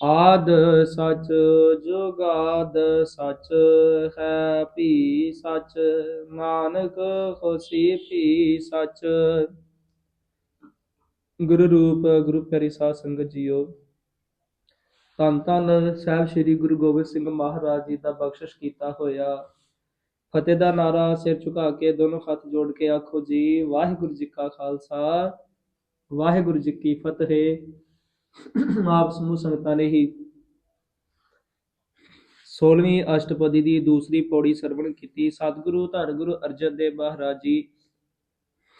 ਆਦ ਸਚ ਜੁਗਾਦ ਸਚ ਹੈ, ਭੀ ਸਚ। ਨਾਨਕ ਹੋਸੀ ਭੀ ਸਚ। ਗੁਰੂ ਰੂਪ, ਗੁਰੂ ਪਿਆਰੀ ਸਾਧ ਸੰਗਤ ਜੀਓ, ਧੰਨ ਧੰਨ ਸਾਹਿਬ ਸ੍ਰੀ ਗੁਰੂ ਗੋਬਿੰਦ ਸਿੰਘ ਮਹਾਰਾਜ ਜੀ ਦਾ ਬਖਸ਼ਿਸ਼ ਕੀਤਾ ਹੋਇਆ। ਫਤਿਹ ਦਾ ਨਾਰਾ ਸਿਰ ਝੁਕਾ ਕੇ ਦੋਨੋਂ ਹੱਥ ਜੋੜ ਕੇ ਆਖੋ ਜੀ, ਵਾਹਿਗੁਰੂ ਜੀ ਕਾ ਖਾਲਸਾ, ਵਾਹਿਗੁਰੂ ਜੀ ਕੀ ਫਤਿਹ। ਆਪ ਸਮੂਹ ਸੰਗਤਾਂ ਨੇ ਹੀ 16ਵੀਂ ਅਸ਼ਟਪਦੀ ਦੀ ਦੂਸਰੀ ਪੌੜੀ ਸਰਵਣ ਕੀਤੀ। ਸਤਿਗੁਰੂ ਧੰਨ ਗੁਰੂ ਅਰਜਨ ਦੇਵ ਮਹਾਰਾਜ ਜੀ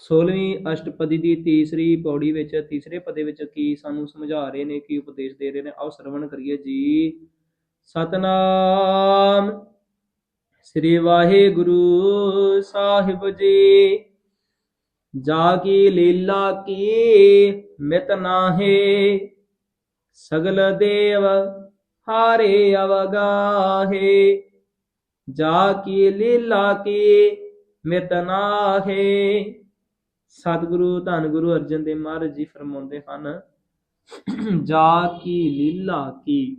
16ਵੀਂ ਅਸ਼ਟਪਦੀ ਦੀ ਤੀਸਰੀ ਪੌੜੀ ਵਿੱਚ, ਤੀਸਰੇ ਪਦੇ ਵਿੱਚ ਕੀ ਸਾਨੂੰ ਸਮਝਾ ਰਹੇ ਨੇ, ਕੀ ਉਪਦੇਸ਼ ਦੇ ਰਹੇ ਨੇ? ਆਓ ਸਰਵਣ ਕਰੀਏ ਜੀ। ਸਤਨਾਮ ਸ੍ਰੀ ਵਾਹਿਗੁਰੂ ਸਾਹਿਬ ਜੀ। ਜਾ ਕੀ ਲੀਲਾ ਕੀ ਮਿਤ ਨਾਹੀ ਸਗਲ ਦੇਵ ਹਾਰੇ ਅਵਗਾਹੇ, ਜਾ ਕੀ ਲੀਲਾ ਕੀ ਮਿਤ ਸਤਿਗੁਰੂ ਧੰਨ ਗੁਰੂ ਅਰਜਨ ਦੇਵ ਮਹਾਰਾਜ ਜੀ ਫਰਮਾਉਂਦੇ ਹਨ, ਜਾ ਕੀ ਲੀਲਾ ਕੀ?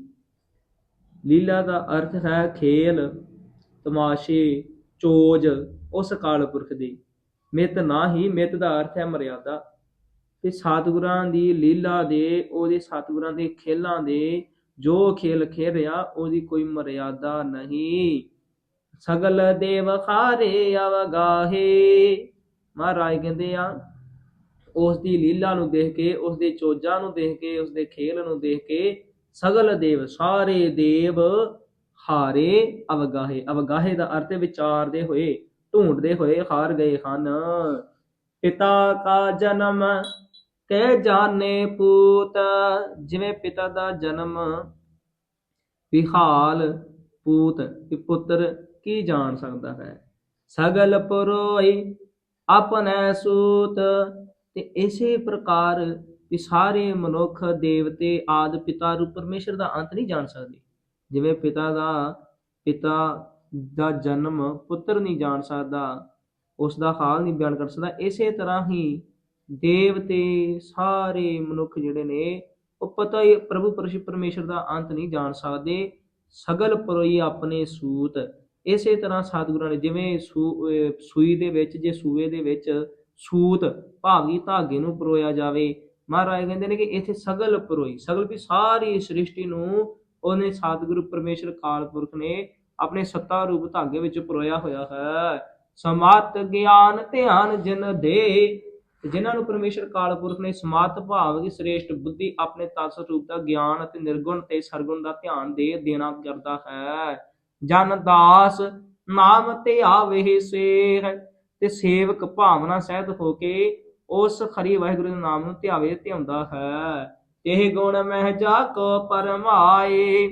ਲੀਲਾ ਦਾ ਅਰਥ ਹੈ ਖੇਲ, ਤਮਾਸ਼ੇ, ਚੋਜ, ਉਸ ਕਾਲ ਪੁਰਖ ਦੀ। ਮਿਤ ਨਾਹੀ, ਮਿਤ ਦਾ ਅਰਥ ਹੈ ਮਰਿਆਦਾ। ਤੇ ਸਤਿਗੁਰਾਂ ਦੀ ਲੀਲਾ ਦੇ, ਉਹਦੇ ਸਤਿਗੁਰਾਂ ਦੇ ਖੇਲਾਂ ਦੇ ਜੋ ਖੇਲ ਖੇਲ ਰਿਹਾ, ਉਹਦੀ ਕੋਈ ਮਰਿਆਦਾ ਨਹੀਂ। ਸਗਲ ਦੇਵ ਖਾਰੇ ਅਵਗਾਹੇ। ਮਹਾਰਾਜ ਕਹਿੰਦੇ ਆ ਉਸ ਦੀ ਲੀਲਾ ਨੂੰ ਦੇਖ ਕੇ ਉਸ ਦੇ ਚੋਜਾਂ ਨੂੰ ਦੇਖ ਕੇ ਉਸ ਦੇ ਖੇਲ ਨੂੰ ਦੇਖ ਕੇ ਸਗਲ ਦੇਵ, ਸਾਰੇ ਦੇਵ ਹਾਰੇ ਅਵਗਾਹੇ। ਅਵਗਾਹੇ ਦਾ ਅਰਥ ਵਿਚਾਰਦੇ ਹੋਏ, ਢੂੰਡਦੇ ਹੋਏ ਹਾਰ ਗਏ ਹਨ। ਪਿਤਾ ਕਾ ਜਨਮ ਕਹਿ ਜਾਣੇ ਪੂਤ, ਜਿਵੇਂ ਪਿਤਾ ਦਾ ਜਨਮ। ਵਿਹਾਲ ਪੂਤ ਕਿ ਪੁੱਤਰ ਕੀ ਜਾਣ ਸਕਦਾ ਹੈ? ਸਗਲ ਪਰੋਈ ਆਪਣੈ ਸੂਤ। ਤੇ ਇਸੇ ਪ੍ਰਕਾਰ ਵੀ ਸਾਰੇ ਮਨੁੱਖ ਦੇਵਤੇ ਆਦ ਪਿਤਾ ਰੂਪ ਪਰਮੇਸ਼ਰ ਦਾ ਅੰਤ ਨਹੀਂ ਜਾਣ ਸਕਦੇ। ਜਿਵੇਂ ਪਿਤਾ ਦਾ ਪਿਤਾ ਦਾ ਜਨਮ ਪੁੱਤਰ ਨਹੀਂ ਜਾਣ ਸਕਦਾ ਉਸ ਦਾ ਹਾਲ ਨਹੀਂ ਬਿਆਨ ਕਰ ਸਕਦਾ, ਇਸੇ ਤਰ੍ਹਾਂ ਹੀ ਦੇਵਤੇ ਸਾਰੇ ਮਨੁੱਖ ਜਿਹੜੇ ਨੇ, ਉਹ ਪਤਾ ਹੀ ਪ੍ਰਭੂ ਪਰਸ਼ ਪਰਮੇਸ਼ਰ ਦਾ ਅੰਤ ਨਹੀਂ ਜਾਣ ਸਕਦੇ। ਸਗਲ ਪਰੋਈ ਆਪਣੇ ਸੂਤ। ਇਸੇ ਤਰ੍ਹਾਂ ਸਤਿਗੁਰਾਂ ਨੇ ਜਿਵੇਂ ਸੂਈ ਦੇ ਵਿੱਚ, ਜੇ ਸੂਏ ਦੇ ਵਿੱਚ ਸੂਤ ਭਾਵੀ ਧਾਗੇ ਨੂੰ ਪਰੋਇਆ ਜਾਵੇ, ਮਹਾਰਾਜ ਕਹਿੰਦੇ ਨੇ ਕਿ ਇੱਥੇ ਸਗਲ ਪਰੋਈ, ਸਗਲ ਵੀ ਸਾਰੀ ਸ੍ਰਿਸ਼ਟੀ ਨੂੰ ਉਹਨੇ ਸਤਿਗੁਰੂ ਪਰਮੇਸ਼ਰ ਕਾਲ ਪੁਰਖ ਨੇ ਆਪਣੇ ਸੱਤਾ ਰੂਪ ਧਾਗੇ ਵਿੱਚ ਪਰੋਇਆ ਹੋਇਆ ਹੈ। ਸਮਤ ਗਿਆਨ ਧਿਆਨ ਜਿਨ ਦੇ ਜਿਨ੍ਹਾਂ ਨੂੰ ਪਰਮੇਸ਼ਰ ਕਾਲ ਪੁਰਖ ਨੇ ਸਮਤ ਭਾਵ ਦੀ ਸ੍ਰੇਸ਼ਟ ਬੁੱਧੀ ਆਪਣੇ ਤਤ ਸਰੂਪ ਦਾ ਗਿਆਨ ਅਤੇ ਨਿਰਗੁਣ ਤੇ ਸਰਗੁਣ ਦਾ ਧਿਆਨ ਦੇ ਦੇਣਾ ਕਰਦਾ ਹੈ। ਜਨ ਦਾਸ ਨਾਮ ਤੇ ਆਵੇ ਸੇਹ ਤੇ ਸੇਵਕ ਭਾਵਨਾ ਸਹਿਤ ਹੋ ਕੇ ਉਸ ਖਰੀ ਵਾਹਿਗੁਰੂ ਦੇ ਨਾਮ ਨੂੰ ਧਿਆਵੇ ਧਿਆਉਂਦਾ ਹੈ। ਇਹ ਗੁਣ ਮਹਿ ਜਾ ਕੋ ਪਰਮਾਏ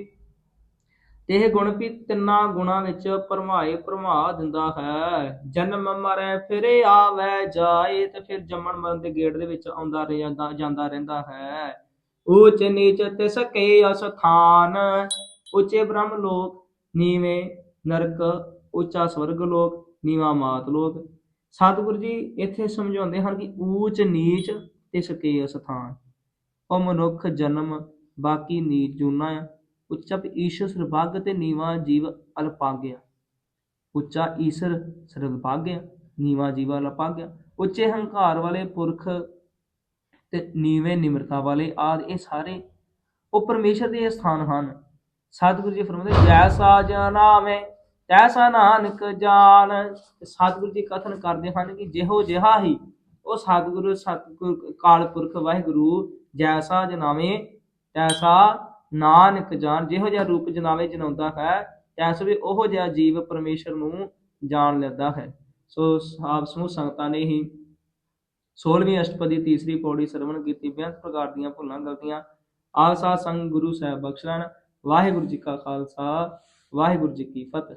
ਤੇ ਇਹ ਗੁਣ ਵੀ ਤਿੰਨਾਂ ਗੁਣਾਂ ਵਿੱਚ ਪਰਮਾਏ ਪਰਮਾ ਦਿੰਦਾ ਹੈ। ਜਨਮ ਮਰੈ ਫਿਰ ਆਵੇ ਜਾਏ ਤੇ ਫਿਰ ਜੰਮਣ ਮਰਨ ਦੇ ਗੇੜ ਦੇ ਵਿੱਚ ਆਉਂਦਾ ਰਹਿੰਦਾ, ਜਾਂਦਾ ਰਹਿੰਦਾ ਹੈ। ਊਚ ਨੀਚ ਤਿਸ ਕੇ ਅਸਥਾਨ ਉੱਚੇ ਬ੍ਰਹਮ ਲੋਕ ਨੀਵੇਂ ਨਰਕ, ਉੱਚਾ ਸਵਰਗ ਲੋਕ ਨੀਵਾ ਮਾਤ ਲੋਕ। ਸਤਿਗੁਰੂ ਜੀ ਇੱਥੇ ਸਮਝਾਉਂਦੇ ਹਨ ਕਿ ਊਚ ਨੀਚ ਤਿਸ ਕੇ ਅਸਥਾਨ ਉਹ ਮਨੁੱਖ ਜਨਮ, ਬਾਕੀ ਨੀਚ ਜੂਨਾ ਆ। ਉੱਚਾ ਈਸ਼ਰ ਸਰਬੱਗ ਤੇ ਨੀਵਾ ਜੀਵ ਅਲਪਾਗਿਆ। ਉੱਚਾ ਈਸ਼ਰ ਸਰਬੱਗਿਆ, ਨੀਵਾ ਜੀਵ ਅਲਪਾਗਿਆ। ਉੱਚੇ ਹੰਕਾਰ ਵਾਲੇ ਪੁਰਖ ਤੇ ਨੀਵੇਂ ਨਿਮਰਤਾ ਵਾਲੇ ਆਦ, ਇਹ ਸਾਰੇ ਉਹ ਪਰਮੇਸ਼ਰ ਦੇ ਸਥਾਨ ਹਨ। ਸਤਿਗੁਰੂ ਜੀ ਫਰਮਾਉਂਦੇ ਜੈਸਾ ਜਨਾਵੇਂ ਤੈਸਾ ਨਾਨਕ ਜਾਣ ਸਤਿਗੁਰੂ ਜੀ ਕਥਨ ਕਰਦੇ ਹਨ ਕਿ ਜਿਹੋ ਜਿਹਾ ਹੀ ਉਹ ਸਤਿਗੁਰੂ, ਸਤਿਗੁਰ, ਕਾਲ ਪੁਰਖ ਵਾਹਿਗੁਰੂ, ਜੈਸਾ ਜਨਾਵੇਂ ਤੈਸਾ ਨਾਨਕ ਜਾਣ, ਜਿਹੋ ਜਿਹਾ ਰੂਪ ਜਨਾਵੇ ਜਨਾਉਂਦਾ ਹੈ ਤੈਸ ਵੀ ਉਹੋ ਜਿਹਾ ਜੀਵ ਪਰਮੇਸ਼ਰ ਨੂੰ ਜਾਣ ਲੈਂਦਾ ਹੈ। ਸੋ ਆਪ ਸਮੂਹ ਸੰਗਤਾਂ ਨੇ ਹੀ 16ਵੀਂ ਅਸ਼ਟਪਦੀ ਤੀਸਰੀ ਪੌੜੀ ਸਰਵਣ ਕੀਤੀ, ਬੇਅੰਤ ਪ੍ਰਕਾਰ ਦੀਆਂ ਭੁੱਲਾਂ ਗਲਤੀਆਂ ਆਸਾ ਸੰਗ ਗੁਰੂ ਸਾਹਿਬ ਬਖਸ਼ ਲੈਣ। ਵਾਹਿਗੁਰੂ ਜੀ ਕਾ ਖਾਲਸਾ, ਵਾਹਿਗੁਰੂ ਜੀ ਕੀ ਫਤਿਹ।